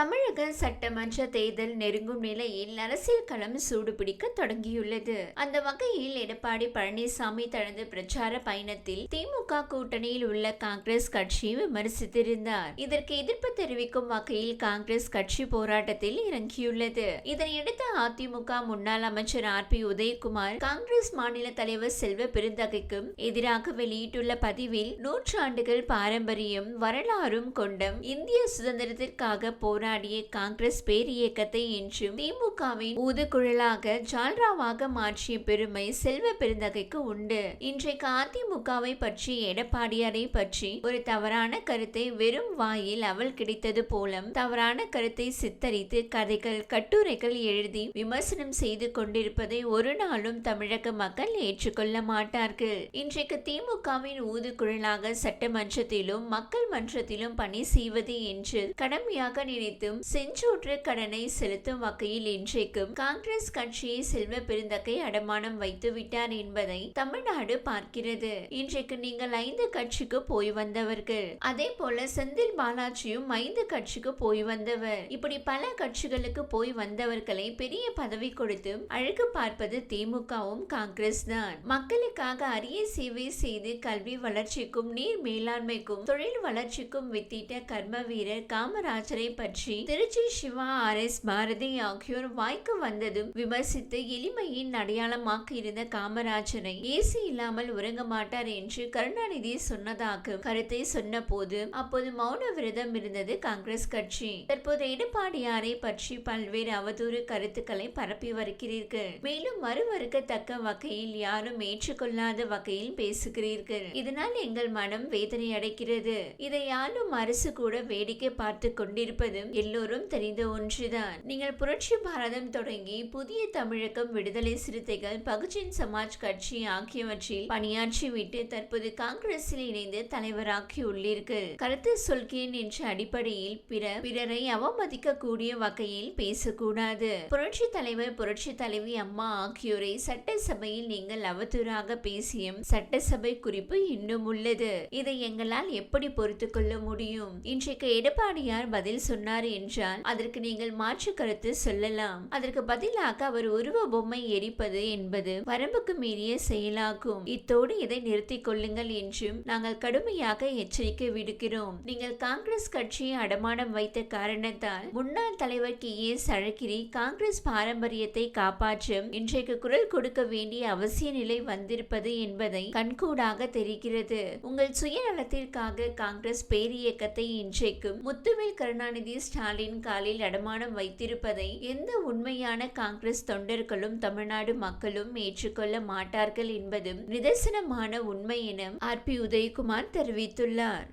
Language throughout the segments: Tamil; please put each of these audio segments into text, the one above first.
தமிழக சட்டமன்ற தேர்தல் நெருங்கும் நிலையில் அரசியல் களம் சூடுபிடிக்க தொடங்கியுள்ளது. அந்த வகையில் எடப்பாடி பழனிசாமி தனது பிரச்சார பயணத்தில் திமுக கூட்டணியில் உள்ள காங்கிரஸ் கட்சியை விமர்சித்திருந்தார். இதற்கு எதிர்ப்பு தெரிவிக்கும் வகையில் காங்கிரஸ் கட்சி போராட்டத்தில் இறங்கியுள்ளது. இதனையடுத்து அதிமுக முன்னாள் அமைச்சர் ஆர் பி உதயகுமார் காங்கிரஸ் மாநில தலைவர் செல்வ பெருந்தகைக்கும் எதிராக வெளியிட்டுள்ள பதிவில் நூற்றாண்டுகள் பாரம்பரியம் வரலாறும் கொண்ட இந்திய சுதந்திரத்திற்காக போராடிய காங்கிரஸ் பேரியக்கத்தை இன்றும் திமுகவின் ஊதுகுழலாக ஜால்ராவாக மாற்றிய பெருமை செல்வ பெருந்தகைக்கு உண்டு. இன்றைக்கு அதிமுகவை பற்றி எடப்பாடியாரை பற்றி ஒரு தவறான கருத்தை வெறும் வாயில் அவள் கிடைத்தது போலும் தவறான கருத்தை சித்தரித்து கதைகள் கட்டுரைகள் எழுதி விமர்சனம் செய்து கொண்டிருப்பதை ஒரு நாளும் தமிழக மக்கள் ஏற்றுக்கொள்ள மாட்டார்கள். இன்றைக்கு திமுகவின் ஊதுகுழலாக சட்டமன்றத்திலும் மக்கள் மன்றத்திலும் பணி செய்வது என்று கடமையாக இணைத்தும் செஞ்சூற்று கடனை செலுத்தும் வகையில் இன்றைக்கும் காங்கிரஸ் கட்சியை செல்வ பெருந்தக்கை அடமானம் வைத்து விட்டார் என்பதை தமிழ்நாடு பார்க்கிறது. இன்றைக்கு நீங்கள் ஐந்து கட்சிக்கு போய் வந்தவர்கள். அதே போல செந்தில் பாலாஜியும் ஐந்து கட்சிக்கு போய் வந்தவர். இப்படி பல கட்சிகளுக்கு போய் வந்தவர்களை பெரிய பதவி கொடுத்து அழகு பார்ப்பது திமுகவும் காங்கிரஸ் தான். மக்களுக்காக அரிய சேவை செய்து கல்வி வளர்ச்சிக்கும் நீர் மேலாண்மைக்கும் தொழில் வளர்ச்சிக்கும் வித்திட்ட கர்ம வீரர் காமராஜரை பற்றி திருச்சி. சிவா ஆர் எஸ் பாரதி ஆகியோர் வாய்க்கு வந்ததும் விமர்சித்து எளிமையின் அடையாளமாக இருந்த காமராஜரை ஏசி இல்லாமல் உறங்க மாட்டார் என்று கருணாநிதி சொன்னதாக கருத்தை சொன்ன போது அப்போது மௌன விரதம் இருந்தது காங்கிரஸ் கட்சி. தற்போது எடப்பாடியாரை பற்றி பல்வேறு அவதூறு கருத்துக்களை பரப்பி வருகிறீர்கள். மேலும் மறுவறுக்கத்தக்க வகையில் யாரும் ஏற்றுக்கொள்ளாத வகையில் பேசுகிறீர்கள். இதனால் எங்கள் மனம் வேதனை அடைக்கிறது இதை யாரும் அரசு கூட வேடிக்கை பார்த்து கொண்டிருப்பதும் எல்லோரும் தெரிந்த ஒன்றுதான். நீங்கள் புரட்சி பாரதம் தொடங்கி புதிய தமிழகம் விடுதலை சிறுத்தைகள் பகுஜன் சமாஜ் கட்சி ஆகியவற்றில் பணியாற்றிவிட்டு தற்போது காங்கிரஸில் இணைந்து தலைவராகி உள்ளீர்கள். கருத்து சொல்கிறேன் என்ற அடிப்படையில் பிற பிறரை அவமதிக்க கூடிய வகையில் பேசக்கூடாது. புரட்சி தலைவர் புரட்சி தலைவி அம்மா ஆகியோரை சட்டசபையில் நீங்கள் அவதூறாக பேசியும் சட்டசபை குறிப்பு இன்னும் உள்ளது. இதை எங்களால் எப்படி பொறுத்து கொள்ள முடியும்? இன்றைக்கு எடப்பாடியார் பதில் சொன்னார் என்றால் அதற்கு நீங்கள் மாற்று கருத்து சொல்லலாம். அதற்கு பதிலாக அவர் உருவ பொம்மை எரிப்பது என்பது வரம்புக்கு மீறிய செயலாகும். இத்தோடு இதை நிறுத்திக் கொள்ளுங்கள் என்றும் நாங்கள் கடுமையாக எச்சரிக்கை விடுக்கிறோம். நீங்கள் காங்கிரஸ் கட்சியை அடமானம் வைத்த காரணத்தால் முன்னாள் தலைவர் கே. எஸ் அழகிரி காங்கிரஸ் பாரம்பரியத்தை காப்பாற்றும் இன்றைக்கு குரல் கொடுக்க வேண்டிய அவசிய நிலை வந்திருப்பது என்பதை கண்கூடாக தெரிகிறது. உங்கள் சுயநலத்திற்காக காங்கிரஸ் பேரியக்கத்தை இன்றைக்கும் முத்துவேல் கருணாநிதி ஸ்டாலின் காலில் அடமானம் வைத்திருப்பதை எந்த உண்மையான காங்கிரஸ் தொண்டர்களும் தமிழ்நாடு மக்களும் ஏற்றுக்கொள்ள மாட்டார்கள் என்பதும் நிதர்சனமான உண்மை என ஆர் பி உதயகுமார் தெரிவித்துள்ளார்.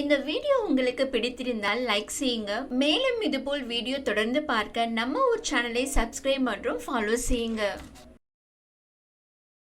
இந்த வீடியோ உங்களுக்கு பிடித்திருந்தால் லைக் செய்யுங்க. மேலும் இதுபோல் வீடியோ தொடர்ந்து பார்க்க நம்ம ஒரு சேனலை சப்ஸ்கிரைப் மற்றும் ஃபாலோ செய்யுங்க.